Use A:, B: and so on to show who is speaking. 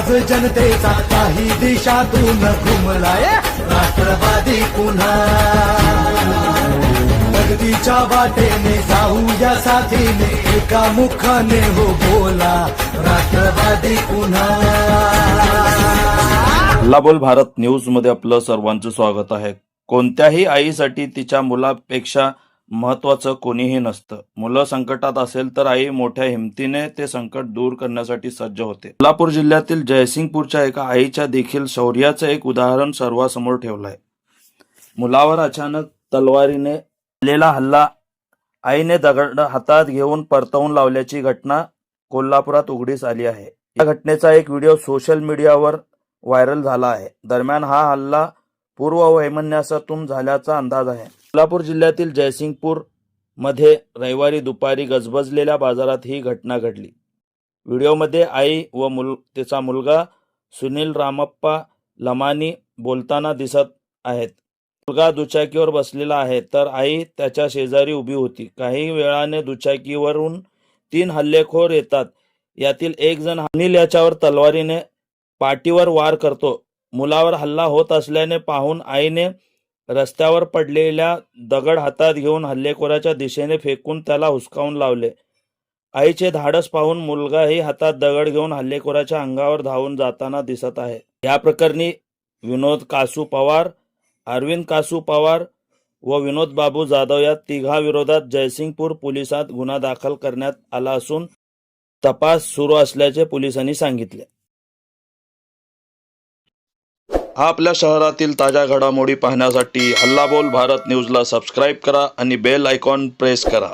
A: आज जनतेचा काही दिशातून घुमलाय. राष्ट्रवादी पुन्हा. प्रगतीच्या वाटेने जाऊया साथीने एका मुखाने हो बोला. राष्ट्रवादी पुन्हा.
B: लाबोल भारत न्यूजमध्ये आपलं सर्वांचं स्वागत आहे. कोणत्याही आईसाठी तिच्या मुलापेक्षा महत्वाचं कोणीही नसतं. मुलं संकटात असेल तर आई मोठ्या हिमतीने ते संकट दूर करण्यासाठी सज्ज होते. कोल्हापूर जिल्ह्यातील जयसिंगपूरच्या एका आईच्या देखील शौर्याचं एक उदाहरण सर्वांसमोर ठेवलं आहे मुलावर अचानक तलवारीने आलेला हल्ला आईने दगड हातात घेऊन परतवून लावल्याची घटना कोल्हापुरात उघडीस आली आहे. या घटनेचा एक व्हिडिओ सोशल मीडियावर व्हायरल झाला आहे. दरम्यान हा हल्ला पूर्व वैमन्यासातून झाल्याचा अंदाज आहे. सोलापूर जिल्ह्यातील जयसिंगपूरमध्ये रविवारी दुपारी गजबजलेल्या बाजारात ही घटना घडली. व्हिडिओमध्ये आई व मुल तिचा मुलगा सुनील रामप्पा लमानी बोलताना दिसत आहेत. मुलगा दुचाकीवर बसलेला आहे तर आई त्याच्या शेजारी उभी होती. काही वेळाने दुचाकीवरून तीन हल्लेखोर येतात. यातील एक जण अनिल याच्यावर तलवारीने पाठीवर वार करतो. मुलावर हल्ला होत असल्याने पाहून आईने रस्त्यावर पडलेल्या दगड हातात घेऊन हल्लेखोराच्या दिशेने फेकून त्याला हुसकावून लावले. आईचे धाडस पाहून मुलगाही हातात दगड घेऊन हल्लेखोराच्या अंगावर धावून जाताना दिसत आहे. या प्रकरणी विनोद कासू पवार अरविंद कासू पवार व विनोद बाबू जाधव या तिघाविरोधात जयसिंगपूर पोलिसात गुन्हा दाखल करण्यात आला असून तपास सुरू असल्याचे पोलिसांनी सांगितले. आपल्या शहरातील ताज्या घडामोडी पाहण्यासाठी हल्लाबोल भारत न्यूजला सबस्क्राईब करा आणि बेल आयकॉन प्रेस करा.